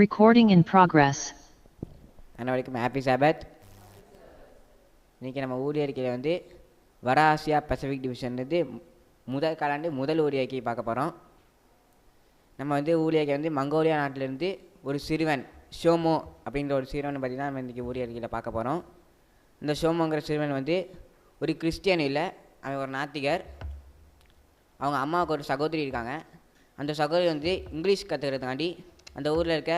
Recording in progress. அனைவருக்கும் happy Sabbath இன்றைக்கி நம்ம ஊழியர்க்கையில் வந்து வட ஆசியா பசிபிக் டிவிஷன்லேருந்து முதல் காலாண்டு முதல் ஊழியர்க்கை பார்க்க போகிறோம் நம்ம வந்து ஊழியர்க்கை வந்து மங்கோலியா நாட்டிலேருந்து ஒரு சிறுவன் ஷோமோ அப்படின்ற ஒரு சிறுவனை பற்றி தான் நம்ம இன்றைக்கி ஊழியர்க்கையில் பார்க்க போகிறோம் இந்த ஷோமோங்கிற சிறுவன் வந்து ஒரு கிறிஸ்டியன் இல்லை அவன் ஒரு நாத்திகர். அவங்க அம்மாவுக்கு ஒரு சகோதரி இருக்காங்க. அந்த சகோதரி வந்து இங்கிலீஷ் கற்றுக்கிறதுக்காண்டி அந்த ஊரில் இருக்க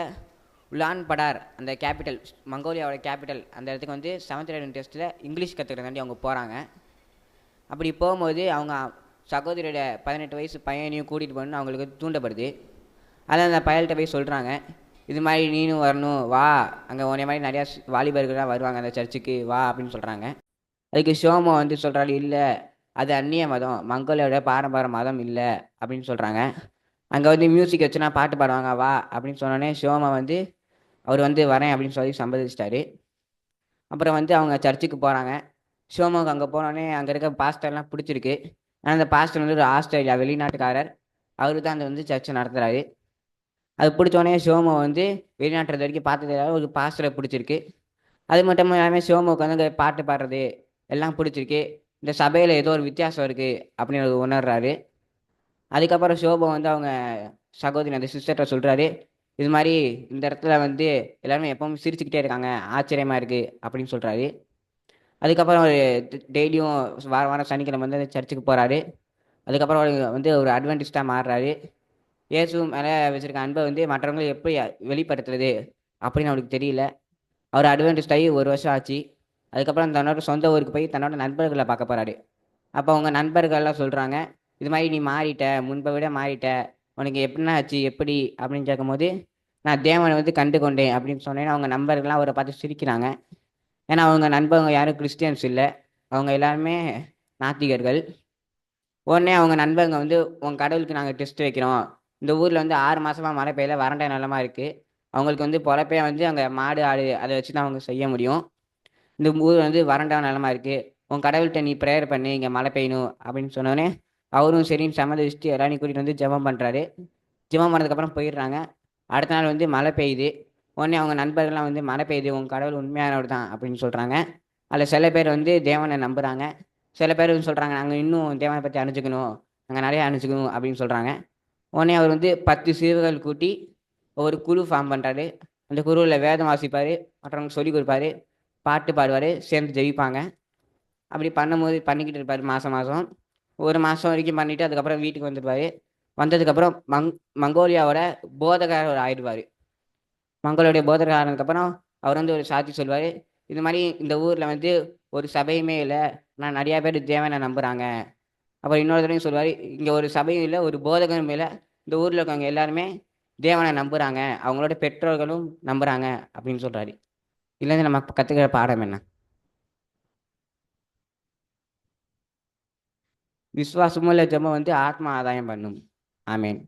உலான் படார் அந்த கேபிட்டல் மங்கோலியாவோட கேபிட்டல் அந்த இடத்துக்கு வந்து செவன்த் ரேடியன் டெஸ்ட்டில் இங்கிலீஷ் கற்றுக்கிறதாண்டி அவங்க போகிறாங்க அப்படி போகும்போது அவங்க சகோதரியோட பதினெட்டு வயசு பையனையும் கூட்டிகிட்டு போகணுன்னு அவங்களுக்கு தூண்டப்படுது. அதில் அந்த பயல்கிட்ட போய் சொல்கிறாங்க இது மாதிரி நீனும் வரணும் வா. அங்கே உன்னை மாதிரி நிறையா வாலிபர்கள்லாம் வருவாங்க அந்த சர்ச்சுக்கு வா அப்படின்னு சொல்கிறாங்க அதுக்கு ஷோமோ வந்து சொல்கிறாரு இல்லை அது அந்நிய மதம் மங்கோலியோட பாரம்பரிய மதம் இல்லை அப்படின்னு சொல்கிறாங்க அங்கே வந்து மியூசிக் வச்சுனா பாட்டு பாடுவாங்க வா அப்படின்னு சொன்னோடனே சிவமா வந்து அவர் வந்து வரேன் அப்படின்னு சொல்லி சம்மதிச்சிட்டாரு. அப்புறம் வந்து அவங்க சர்ச்சுக்கு போகிறாங்க சிவமாவுக்கு அங்கே போனோடனே அங்கே இருக்க பாஸ்டர்லாம் பிடிச்சிருக்கு. ஆனால் அந்த பாஸ்டர் வந்து ஒரு ஆஸ்திரேலியா வெளிநாட்டுக்காரர். அவரு தான் அந்த வந்து சர்ச்சை நடத்துகிறாரு அது பிடிச்சோடனே சிவமோ வந்து வெளிநாட்டுறது வரைக்கும் பார்த்ததுல ஒரு பாஸ்டரை பிடிச்சிருக்கு. அது மட்டும் இல்லாமல் சிவமோக்கு வந்து அங்க பாட்டு பாடுறது எல்லாம் பிடிச்சிருக்கு. இந்த சபையில் ஏதோ ஒரு வித்தியாசம் இருக்குது அப்படின்னு உணர்றாரு. அதுக்கப்புறம் ஷோபா வந்து அவங்க சகோதரி அந்த சிஸ்டர்கிட்ட சொல்கிறாரு இது மாதிரி இந்த இடத்துல வந்து எல்லாருமே எப்பவும் சிரிச்சுக்கிட்டே இருக்காங்க ஆச்சரியமாக இருக்குது அப்படின்னு சொல்கிறாரு அதுக்கப்புறம் அவர் டெய்லியும் வார வாரம் சனிக்கிழமை வந்து அந்த சர்ச்சுக்கு போகிறாரு அதுக்கப்புறம் அவர் வந்து ஒரு அட்வென்டிஸ்டாக மாறுறாரு. இயேசு மேலே வச்சுருக்க அன்பை வந்து மற்றவங்களை எப்படி வெளிப்படுத்துறது அப்படின்னு அவருக்கு தெரியல. அவர் அட்வென்டிஸ்ட் ஆகி ஒரு வருஷம் ஆச்சு. அதுக்கப்புறம் தன்னோட சொந்த ஊருக்கு போய் தன்னோட நண்பர்களை பார்க்க போகிறாரு அப்போ அவங்க நண்பர்கள்லாம் சொல்கிறாங்க இது மாதிரி நீ மாறிட்ட முன்பை விட மாறிட்ட உனக்கு எப்படின்னா ஆச்சு எப்படி? அப்படின்னு கேட்கும்போது நான் தேவனை வந்து கண்டு கொண்டேன் அப்படின்னு சொன்னேன். அவங்க நண்பர்கள்லாம் அவரை பார்த்து சிரிக்கிறாங்க. ஏன்னா அவங்க நண்பர்கள் யாரும் கிறிஸ்டியன்ஸ் இல்லை. அவங்க எல்லாருமே நாத்திகர்கள். உடனே அவங்க நண்பர்கள் வந்து உங்கள் கடவுளுக்கு நாங்கள் டெஸ்ட் வைக்கிறோம். இந்த ஊரில் வந்து ஆறு மாதமாக மழை பெய்யல வறண்ட நிலமா இருக்குது அவங்களுக்கு வந்து பொழப்பே வந்து அங்கே மாடு ஆடு அதை வச்சு தான் அவங்க செய்ய முடியும். இந்த ஊர் வந்து வறண்ட நிலமா இருக்குது உன் கடவுள்கிட்ட நீ ப்ரேயர் பண்ணி இங்கே மழை பெய்யணும். அப்படின்னு சொன்னோடனே அவரும் சரின்னு சம்மதிச்சுட்டு எல்லாரையும் கூட்டிகிட்டு வந்து ஜெபம் பண்ணுறாரு ஜெபம் பண்ணதுக்கப்புறம் போயிடுறாங்க. அடுத்த நாள் வந்து மழை பெய்யுது. உடனே அவங்க நண்பர்கள்லாம் வந்து மழை பெய்யுது உங்கள் கடவுள் உண்மையானவர் தான் அப்படின்னு சொல்கிறாங்க அதில் சில பேர் வந்து தேவனை நம்புகிறாங்க சில பேர் வந்து சொல்கிறாங்க நாங்கள் இன்னும் தேவனை பற்றி அணிஞ்சுக்கணும் நாங்கள் நிறைய அணிஞ்சுக்கணும் அப்படின்னு சொல்கிறாங்க உடனே அவர் வந்து பத்து சிறுவர்கள் கூட்டி ஒரு குழு ஃபார்ம் பண்ணுறாரு அந்த குழுவில் வேதம் வாசிப்பார் மற்றவங்க சொல்லிக் கொடுப்பாரு பாட்டு பாடுவார் சேர்ந்து ஜெயிப்பாங்க அப்படி பண்ணும்போது பண்ணிக்கிட்டு இருப்பார் மாதம் மாதம் ஒரு மாதம் வரைக்கும் பண்ணிவிட்டு அதுக்கப்புறம் வீட்டுக்கு வந்துடுவார். வந்ததுக்கப்புறம் மங் மங்கோலியாவோட போதகர் ஆயிடுவார். மங்களோடைய போதகர் ஆனதுக்கப்புறம் அவர் வந்து ஒரு சாட்சி சொல்வார் இது மாதிரி இந்த ஊரில் வந்து ஒரு சபையுமே இல்லை. நான் நிறையா பேர் தேவனை நம்புகிறாங்க அப்புறம் இன்னொரு தடவையும் சொல்லுவார் இங்கே ஒரு சபையும் இல்லை ஒரு போதகரும் இல்லை. இந்த ஊரில் இருக்கவங்க எல்லாருமே தேவனை நம்புகிறாங்க அவங்களோட பெற்றோர்களும் நம்புகிறாங்க அப்படின்னு சொல்கிறாரு இல்லைன்னு நம்ம கற்றுக்கிற பாடம் என்ன? விசுவாசமுள்ள ஜெபம் வந்து ஆத்மா ஆதாயம் பண்ணும். ஆமேன்.